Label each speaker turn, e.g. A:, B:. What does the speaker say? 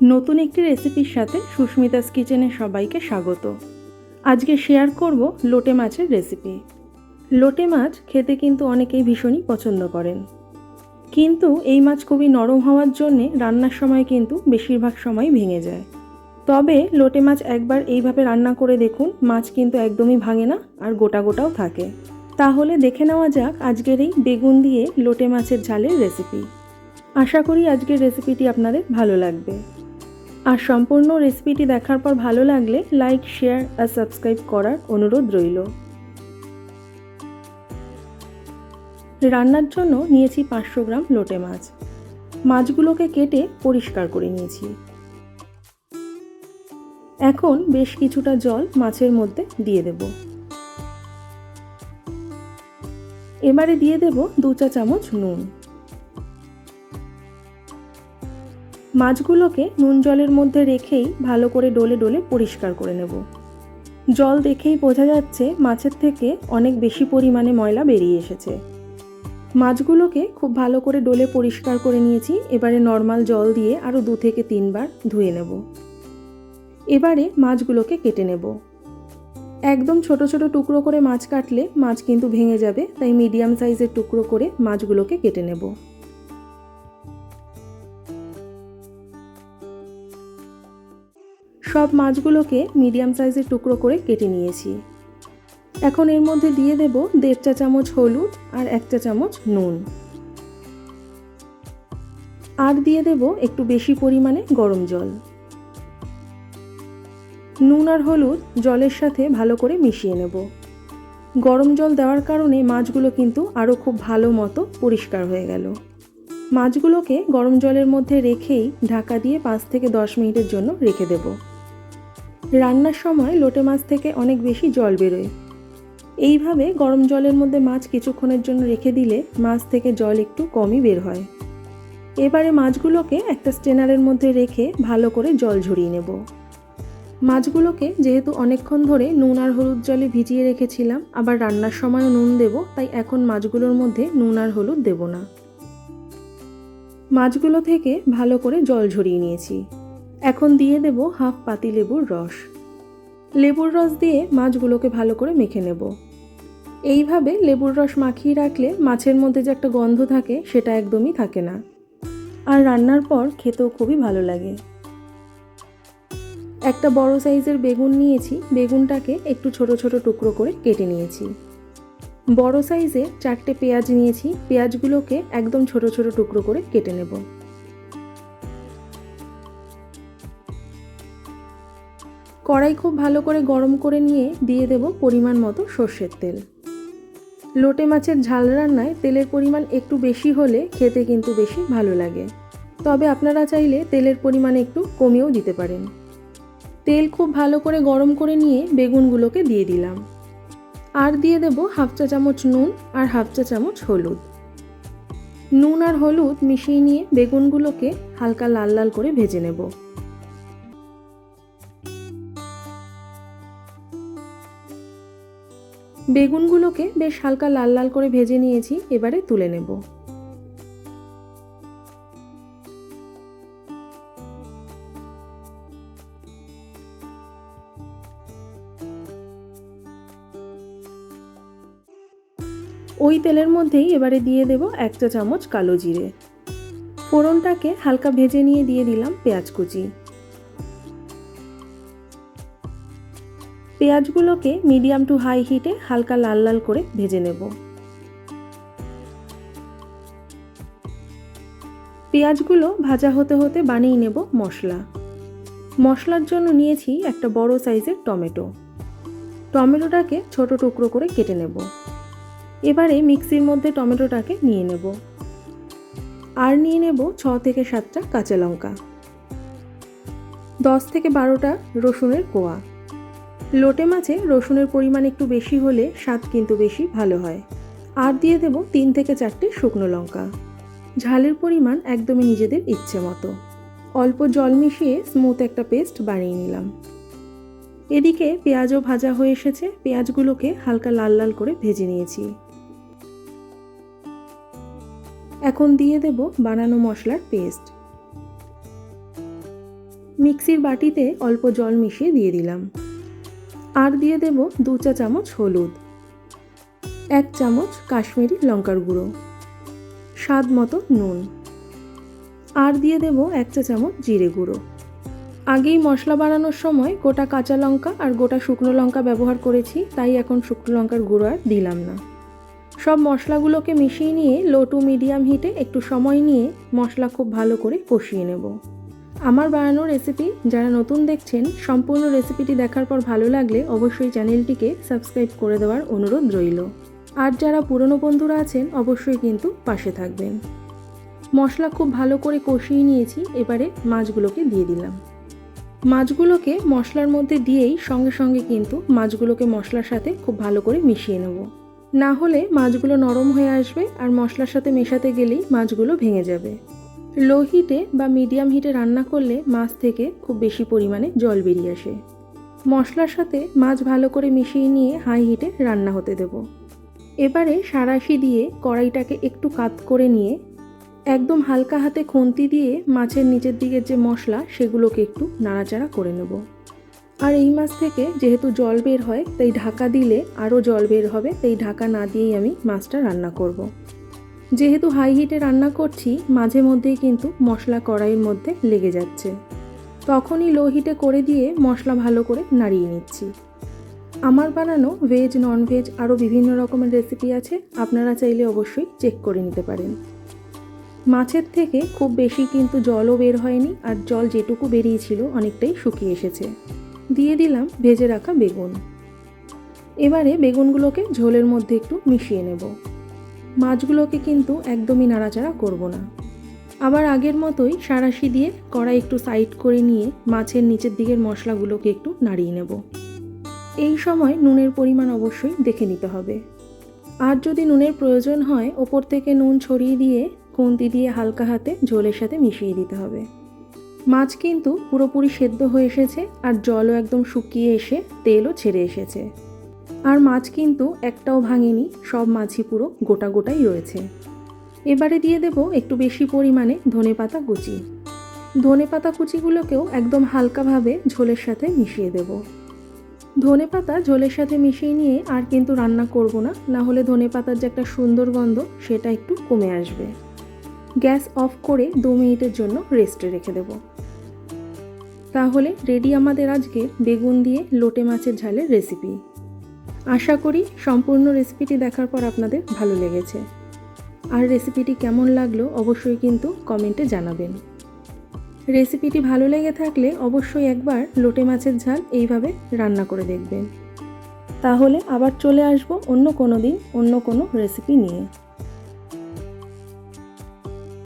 A: নতুন একটি রেসিপির সাথে সুস্মিতাস কিচেনে সবাইকে স্বাগত। আজকে শেয়ার করব লোটে মাছের রেসিপি লোটে মাছ খেতে কিন্তু অনেকেই ভীষণই পছন্দ করেন। কিন্তু এই মাছ খুবই নরম হওয়ার জন্যে রান্নার সময় কিন্তু বেশিরভাগ সময় ভেঙে যায়। তবে লোটে মাছ একবার এইভাবে রান্না করে দেখুন, মাছ কিন্তু একদমই ভাঙে না আর গোটা গোটাও থাকে। তাহলে দেখে নেওয়া যাক আজকের এই বেগুন দিয়ে লোটে মাছের ঝালের রেসিপি আশা করি আজকের রেসিপিটি আপনাদের ভালো লাগবে। আর সম্পূর্ণ রেসিপিটি দেখার পর ভালো লাগলে লাইক শেয়ার আর সাবস্ক্রাইব করার অনুরোধ রইল। রান্নার জন্য নিয়েছি পাঁচশো গ্রাম লোটে মাছ। মাছগুলোকে কেটে পরিষ্কার করে নিয়েছি। এখন বেশ কিছুটা জল মাছের মধ্যে দিয়ে দেব। এবারে দিয়ে দেব দু চা চামচ নুন। মাছগুলোকে নুন জলের মধ্যে রেখেই ভালো করে ডলে ডলে পরিষ্কার করে নেব। জল দেখেই বোঝা যাচ্ছে মাছের থেকে অনেক বেশি পরিমাণে ময়লা বেরিয়ে এসেছে। মাছগুলোকে খুব ভালো করে ডলে পরিষ্কার করে নিয়েছি, এবারে নর্মাল জল দিয়ে আরও দু থেকে তিনবার ধুয়ে নেব। এবারে মাছগুলোকে কেটে নেব। একদম ছোট ছোট টুকরো করে মাছ কাটলে মাছ কিন্তু ভেঙে যাবে, তাই মিডিয়াম সাইজের টুকরো করে মাছগুলোকে কেটে নেব। সব মাছগুলোকে মিডিয়াম সাইজের টুকরো করে কেটে নিয়েছি। এখন এর মধ্যে দিয়ে দেব দেড় চা চামচ হলুদ আর এক চা চামচ নুন। আর দিয়ে দেব একটু বেশি পরিমাণে গরম জল। নুন আর হলুদ জলের সাথে ভালো করে মিশিয়ে নেব। গরম জল দেওয়ার কারণে মাছগুলো কিন্তু আরও খুব ভালো মতো পরিষ্কার হয়ে গেল। মাছগুলোকে গরম জলের মধ্যে রেখেই ঢাকা দিয়ে পাঁচ থেকে দশ মিনিটের জন্য রেখে দেব। রান্নার সময় লোটে মাছ থেকে অনেক বেশি জল বেরোয়। এইভাবে গরম জলের মধ্যে মাছ কিছুক্ষণের জন্য রেখে দিলে মাছ থেকে জল একটু কমই বের হয়। এবারে মাছগুলোকে একটা স্টেনারের মধ্যে রেখে ভালো করে জল ঝরিয়ে নেব। মাছগুলোকে যেহেতু অনেকক্ষণ ধরে নুন আর হলুদ জলে ভিজিয়ে রেখেছিলাম, আবার রান্নার সময়ও নুন দেব, তাই এখন মাছগুলোর মধ্যে নুন আর হলুদ দেব না। মাছগুলো থেকে ভালো করে জল ঝরিয়ে নিয়েছি। এখন দিয়ে দেব হাফ পাতি লেবুর রস। লেবুর রস দিয়ে মাছগুলোকে ভালো করে মেখে নেব। এইভাবে লেবুর রস মাখিয়ে রাখলে মাছের মধ্যে যে একটা গন্ধ থাকে সেটা একদমই থাকে না। আর রান্নার পর খেতেও খুবই ভালো লাগে। একটা বড় সাইজের বেগুন নিয়েছি, বেগুনটাকে একটু ছোট ছোট টুকরো করে কেটে নিয়েছি। বড় সাইজে চারটে পেঁয়াজ নিয়েছি, পেঁয়াজগুলোকে একদম ছোট ছোট টুকরো করে কেটে নেব। কড়াই খুব ভালো করে গরম করে নিয়ে দিয়ে দেব পরিমাণ মতো সর্ষের তেল। লোটে মাছের ঝাল রান্নায় তেলের পরিমাণ একটু বেশি হলে খেতে কিন্তু বেশি ভালো লাগে। তবে আপনারা চাইলে তেলের পরিমাণ একটু কমিয়েও দিতে পারেন। তেল খুব ভালো করে গরম করে নিয়ে বেগুনগুলোকে দিয়ে দিলাম। আর দিয়ে দেব হাফ চা চামচ নুন আর হাফ চা চামচ হলুদ। নুন আর হলুদ মিশিয়ে নিয়ে বেগুনগুলোকে হালকা লাল লাল করে ভেজে নেব। বেগুনগুলোকে বেশ হালকা লাল লাল করে ভেজে নিয়েছি, এবারে তুলে নেব। ওই তেলের মধ্যেই এবারে দিয়ে দেব এক চা চামচ কালো জিরে। ফোড়নটাকে হালকা ভেজে নিয়ে দিয়ে দিলাম পেঁয়াজ কুচি। পেঁয়াজগুলোকে মিডিয়াম টু হাই হিটে হালকা লাল লাল করে ভেজে নেব। পেঁয়াজগুলো ভাজা হতে হতে বানিয়ে নেব মশলা। মশলার জন্য নিয়েছি একটা বড় সাইজের টমেটো। টমেটোটাকে ছোট টুকরো করে কেটে নেব। এবারে মিক্সির মধ্যে টমেটোটাকে নিয়ে নেব। আর নিয়ে নেব ছ থেকে সাতটা কাঁচা লঙ্কা। দশ থেকে বারোটা রসুনের কোয়া। লোটে মাছে রসুনের পরিমাণ একটু বেশি হলে স্বাদ কিন্তু বেশি ভালো হয়। আর দিয়ে দেব তিন থেকে চারটে শুকনো লঙ্কা। ঝালের পরিমাণ একদমই নিজেদের ইচ্ছে মতো। অল্প জল মিশিয়ে স্মুথ একটা পেস্ট বানিয়ে নিলাম। এদিকে পেঁয়াজও ভাজা হয়ে এসেছে। পেঁয়াজগুলোকে হালকা লাল লাল করে ভেজে নিয়েছি। এখন দিয়ে দেব বানানো মশলার পেস্ট মিক্সির বাটিতে অল্প জল মিশিয়ে দিয়ে দিলাম। আর দিয়ে দেব দু চা চামচ হলুদ, এক চামচ কাশ্মীরি লঙ্কার গুঁড়ো, স্বাদ মতো নুন, আর দিয়ে দেব এক চা চামচ জিরে গুঁড়ো। আগেই মশলা বানানোর সময় গোটা কাঁচা লঙ্কা আর গোটা শুকনো লঙ্কা ব্যবহার করেছি, তাই এখন শুকনো লঙ্কার গুঁড়ো আর দিলাম না। সব মশলাগুলোকে মিশিয়ে নিয়ে লো টু মিডিয়াম হিটে একটু সময় নিয়ে মশলা খুব ভালো করে কষিয়ে নেব। আমার বানানো রেসিপি যারা নতুন দেখছেন, সম্পূর্ণ রেসিপিটি দেখার পর ভালো লাগলে অবশ্যই চ্যানেলটিকে সাবস্ক্রাইব করে দেওয়ার অনুরোধ রইল। আর যারা পুরনো বন্ধুরা আছেন, অবশ্যই কিন্তু পাশে থাকবেন। মশলা খুব ভালো করে কষিয়ে নিয়েছি, এবারে মাছগুলোকে দিয়ে দিলাম। মাছগুলোকে মশলার মধ্যে দিয়েই সঙ্গে সঙ্গে কিন্তু মাছগুলোকে মশলার সাথে খুব ভালো করে মিশিয়ে নেব। না হলে মাছগুলো নরম হয়ে আসবে আর মশলার সাথে মেশাতে গেলেই মাছগুলো ভেঙে যাবে। লো হিটে বা মিডিয়াম হিটে রান্না করলে মাছ থেকে খুব বেশি পরিমাণে জল বেরিয়ে আসে। মশলার সাথে মাছ ভালো করে মিশিয়ে নিয়ে হাই হিটে রান্না হতে দেব। এবারে সারাশি দিয়ে কড়াইটাকে একটু কাত করে নিয়ে একদম হালকা হাতে খুন্তি দিয়ে মাছের নিচের দিকের যে মশলা সেগুলোকে একটু নাড়াচাড়া করে নেব। আর এই মাছ থেকে যেহেতু জল বের হয়, তাই ঢাকা দিলে আরও জল বের হবে, তাই ঢাকা না দিয়েই আমি মাছটা রান্না করব। যেহেতু হাই হিটে রান্না করছি, মাঝে মধ্যেই কিন্তু মশলা কড়াইয়ের মধ্যে লেগে যাচ্ছে। তখনই লো হিটে করে দিয়ে মশলা ভালো করে নাড়িয়ে নিচ্ছি। আমার বানানো ভেজ নন ভেজ আরও বিভিন্ন রকমের রেসিপি আছে, আপনারা চাইলে অবশ্যই চেক করে নিতে পারেন। মাছের থেকে খুব বেশি কিন্তু জলও বের হয়নি আর জল যেটুকু বেরিয়েছিল অনেকটাই শুকিয়ে এসেছে। দিয়ে দিলাম ভেজে রাখা বেগুন। এবারে বেগুনগুলোকে ঝোলের মধ্যে একটু মিশিয়ে নেব। মাছগুলোকে কিন্তু একদমই নাড়াচাড়া করব না। আবার আগের মতোই সারাশি দিয়ে কড়াই একটু সাইড করে নিয়ে মাছের নিচের দিকের মশলাগুলোকে একটু নাড়িয়ে নেব। এই সময় নুনের পরিমাণ অবশ্যই দেখে নিতে হবে। আর যদি নুনের প্রয়োজন হয়, ওপর থেকে নুন ছড়িয়ে দিয়ে খুন্তি দিয়ে হালকা হাতে ঝোলের সাথে মিশিয়ে দিতে হবে। মাছ কিন্তু পুরোপুরি সেদ্ধ হয়ে এসেছে আর জলও একদম শুকিয়ে এসে তেলও ছেড়ে এসেছে। আর মাছ কিন্তু একটাও ভাঙেনি, সব মাছই পুরো গোটা গোটাই রয়েছে। এবারে দিয়ে দেব একটু বেশি পরিমাণে ধনে পাতা কুচি। ধনে পাতা কুচিগুলোকেও একদম হালকাভাবে ঝোলের সাথে মিশিয়ে দেব। ধনে পাতা ঝোলের সাথে মিশিয়ে নিয়ে আর কিন্তু রান্না করব না না হলে ধনে পাতার যে একটা সুন্দর গন্ধ, সেটা একটু কমে আসবে। গ্যাস অফ করে দু মিনিটের জন্য রেস্টে রেখে দেব। তাহলে রেডি আমাদের আজকে বেগুন দিয়ে লোটে মাছের ঝালের রেসিপি। আশা করি সম্পূর্ণ রেসিপিটি দেখার পর আপনাদের ভালো লেগেছে। আর রেসিপিটি কেমন লাগল অবশ্যই কিন্তু কমেন্টে জানাবেন। রেসিপিটি ভালো লেগে থাকলে অবশ্যই একবার লোটে মাছের ঝাল এইভাবে রান্না করে দেখবেন। তাহলে আবার চলে আসব অন্য কোনো দিন অন্য কোনো রেসিপি নিয়ে।